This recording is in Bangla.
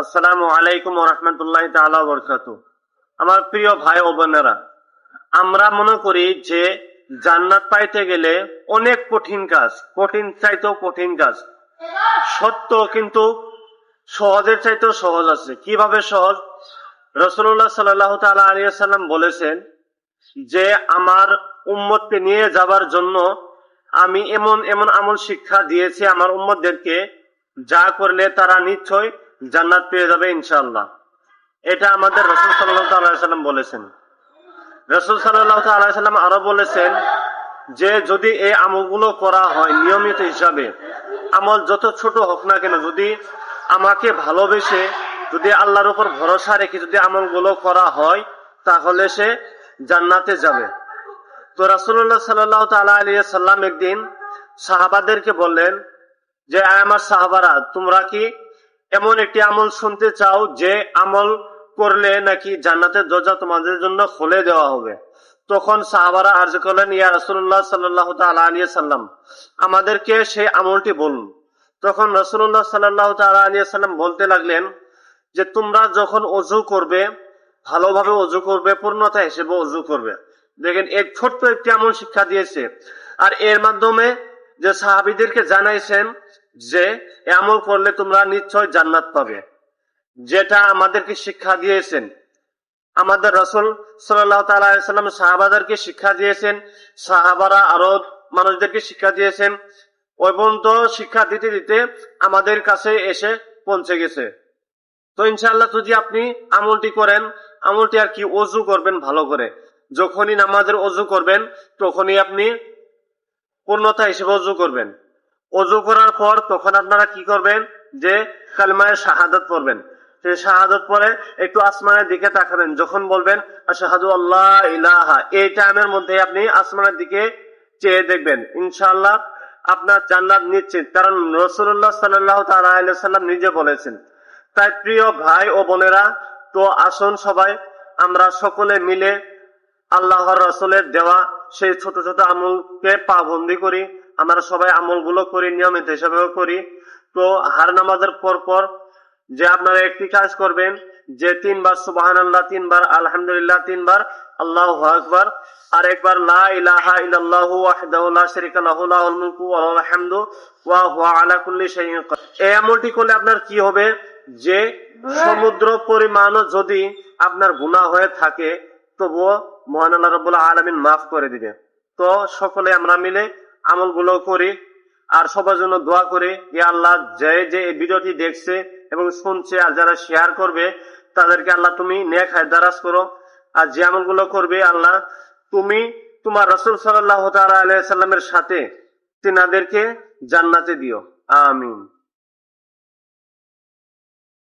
আসসালামু আলাইকুম রহমতুল্লাহ বরকাতু। আমার প্রিয় ভাই ও বোনেরা, আমরা মনে করি যে জান্নাত পাইতে গেলে অনেক কঠিন কাজ, কঠিন চাইতেও কঠিন কাজ। সত্য কিন্তু সহজের চাইতেও সহজ আছে। কীভাবে সহজ? রসুল্লাহ সাল্লাহ তালা আলিয়াল্লাম বলেছেন যে, আমার উম্মতকে নিয়ে যাবার জন্য আমি এমন এমন আমল শিক্ষা দিয়েছি আমার উম্মতদেরকে। যা করলে তারা নিশ্চয় জান্নাত পেয়ে যাবে ইনশাআল্লাহ। এটা আমাদের রসুল সাল্লাম বলেছেন। রসুল সাল্লাম আরও বলেছেন যে, যদি এই আমলগুলো করা হয় নিয়মিত হিসাবে, আমল যত ছোট হোক না কেন, যদি আমাকে ভালোবেসে, যদি আল্লাহর উপর ভরসা রেখে যদি আমলগুলো করা হয়, তাহলে সে জান্নাতে যাবে। তো রাসুল্লাহ সাল্লাহ তালা আলিয়া সাল্লাম একদিন সাহাবাদেরকে বললেন যে আমার সাহাবারা, তোমরা কি এমন একটি আমল শুনতে চাও যে আমল করলে নাকি জান্নাতের দরজা তোমাদের জন্য খুলে দেওয়া হবে। তখন সাহাবারা আর্জ করলেন, ইয়া রসুল্লাহ সাল্লাহ তালা আলিয়া সাল্লাম আমাদেরকে সেই আমলটি বলুন। তখন রসুল্লাহ সাল্লাহ তালা আলিয়া সাল্লাম বলতে লাগলেন যে, তোমরা যখন অজু করবে, ভালোভাবে অজু করবে, পূর্ণতা হিসেবে অজু করবে। দেখেন এক ছোট্ট একটি আমল শিক্ষা দিয়েছে। আর এর মাধ্যমে যে সাহাবিদেরকে জানাইছেন যে আমল করলে তোমরা নিশ্চয় জান্নাত পাবে। যেটা আমাদেরকে শিক্ষা দিয়েছেন। আমাদের রসুল সাল্লাহ তাল্লাম সাহাবাদেরকে শিক্ষা দিয়েছেন। সাহাবারা আরও মানুষদেরকে শিক্ষা দিয়েছেন। পর্যন্ত শিক্ষা দিতে দিতে আমাদের কাছে এসে পৌঁছে গেছে। তো ইনশাল্লাহ যদি আপনি আমলটি করেন, আমলটি আর কি অজু করবেন ভালো করে। যখনই নামাজের অজু করবেন, তখনই আপনি পূর্ণতা হিসেবে অজু করবেন। অজু করার পর তখন আপনারা কি করবেন? যে কালিমায় শাহাদত পড়বেন। সেই শাহাদত পরে একটু আসমানের দিকে তাকাবেন। যখন বলবেন শাহাদু আল্লাহ ইলাহা, এই টাইমের মধ্যে আপনি আসমানের দিকে চেয়ে দেখবেন। ইনশাআল্লাহ আপনার জান্নাত নিশ্চিত। কারণ রসুল্লাহ সাল্লাহ তাল্লাম নিজে বলেছেন, তাই প্রিয় ভাই ও বোনেরা, তো আসুন সবাই, আমরা সকলে মিলে আল্লাহর রসুলের দেওয়া সেই ছোট ছোট আমলকে পাবন্দি করি। আমরা সবাই আমলগুলো করি, নিয়মিত হিসাবেও করি। তো হার নামাজের পর পর যে আপনারা একটি কাজ করবেন, যে তিনবার সুবাহান আল্লাহ তিনবার আলহামদুলিল্লাহ, তিনবার আল্লাহ আকবার, আর একবার আমলটি করলে আপনার কি হবে? যে সমুদ্র পরিমাণ যদি আপনার গুনাহ হয়ে থাকে, তবুও মহান আল্লাহ রাব্বুল আলামিন মাফ করে দিবে। তো সকলে আমরা মিলে আমলগুলো করি আর সবার জন্য দোয়া করে। যে আল্লাহ, যে যে এই ভিডিওটি দেখছে এবং শুনছে আর যারা শেয়ার করবে, তাদেরকে আল্লাহ তুমি নেক হায়দারাজ করো। আর যে আমলগুলো করবে, আল্লাহ তুমি তোমার রসুল সাল্লাহ তাল্লামের সাথে তিনাদেরকে জান্নাতে দিও। আমিন।